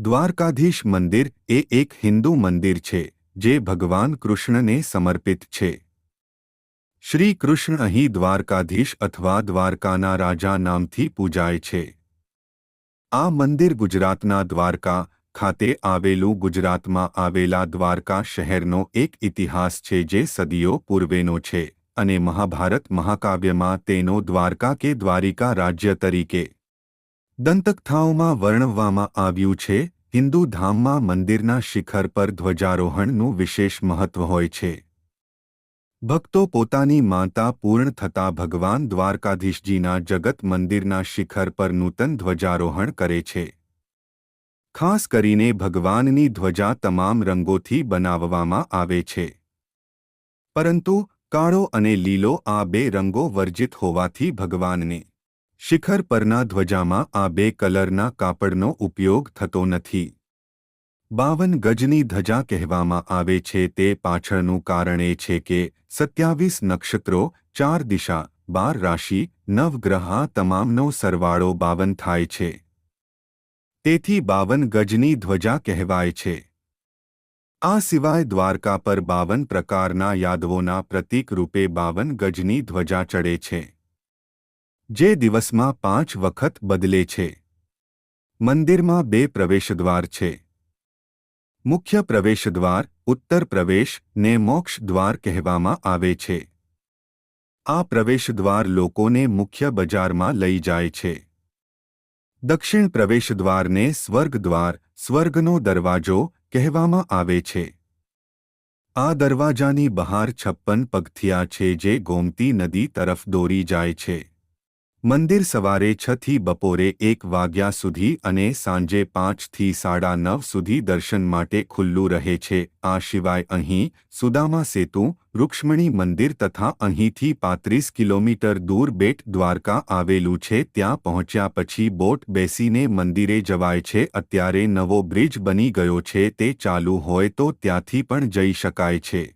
દ્વારકાધીશ મંદિર એ એક હિન્દુ મંદિર છે, જે ભગવાન કૃષ્ણને સમર્પિત છે. શ્રી કૃષ્ણ અહીં દ્વારકાધીશ અથવા દ્વારકાના રાજા નામથી પૂજાય છે. આ મંદિર ગુજરાતના દ્વારકા ખાતે આવેલું ગુજરાતમાં આવેલા દ્વારકા શહેરનો એક ઇતિહાસ છે જે સદીઓ પૂર્વેનો છે અને મહાભારત મહાકાવ્યમાં તેનો દ્વારકા કે દ્વારિકા રાજ્ય તરીકે દંતકથાઓમાં વર્ણવવામાં આવ્યું છે, હિન્દુ ધામમાં મંદિરના શિખર પર ધ્વજારોહણનું વિશેષ મહત્વ હોય છે. ભક્તો પોતાની માનતા પૂર્ણ થતા ભગવાન દ્વારકાધીશજીના જગત મંદિરના શિખર પર નૂતન ધ્વજારોહણ કરે છે. ખાસ કરીને ભગવાનની ધ્વજા તમામ રંગોથી બનાવવામાં આવે છે. પરંતુ કાળો અને લીલો આ બે રંગો વર્જિત હોવાથી ભગવાનને શિખર પરના ધ્વજામાં આ બે કલરના કાપડનો ઉપયોગ થતો નથી. બાવન ગજની ધજા કહેવામાં આવે છે તે પાછળનું કારણ એ છે કે સત્યાવીસ નક્ષત્રો, ચાર દિશા, બાર રાશિ નવગ્રહા તમામનો સરવાળો બાવન થાય છે. તેથી બાવન ગજની ધ્વજા કહેવાય છે. આ સિવાય દ્વારકા પર બાવન પ્રકારના યાદવોના પ્રતીક રૂપે બાવન ગજની ધ્વજા ચડે છે. જે દિવસમાં પાંચ વખત બદલે છે. મંદિરમાં બે પ્રવેશદ્વાર છે. મુખ્ય પ્રવેશદ્વાર, ઉત્તર પ્રવેશ ને મોક્ષ દ્વાર કહેવામાં આવે છે. આ પ્રવેશદ્વાર લોકોને મુખ્ય બજારમાં લઈ જાય છે. દક્ષિણ પ્રવેશદ્વારને સ્વર્ગદ્વાર, સ્વર્ગનો દરવાજો કહેવામાં આવે છે. આ દરવાજાની બહાર છપ્પન પગથિયા છે જે ગોમતી નદી તરફ દોરી જાય છે. મંદિર સવારે છ થી બપોરે એક વાગ્યા સુધી અને સાંજે પાંચથી સાડા નવ સુધી દર્શન માટે ખુલ્લું રહે છે. આ સિવાય અહીં સુદામા સેતુ, રૂક્ષ્મણી મંદિર તથા અહીંથી પાંત્રીસ કિલોમીટર દૂર બેટ દ્વારકા આવેલું છે. ત્યાં પહોંચ્યા પછી બોટ બેસીને મંદિરે જવાય છે. અત્યારે નવો બ્રિજ બની ગયો છે. તે ચાલુ હોય તો ત્યાંથી પણ જઈ શકાય છે.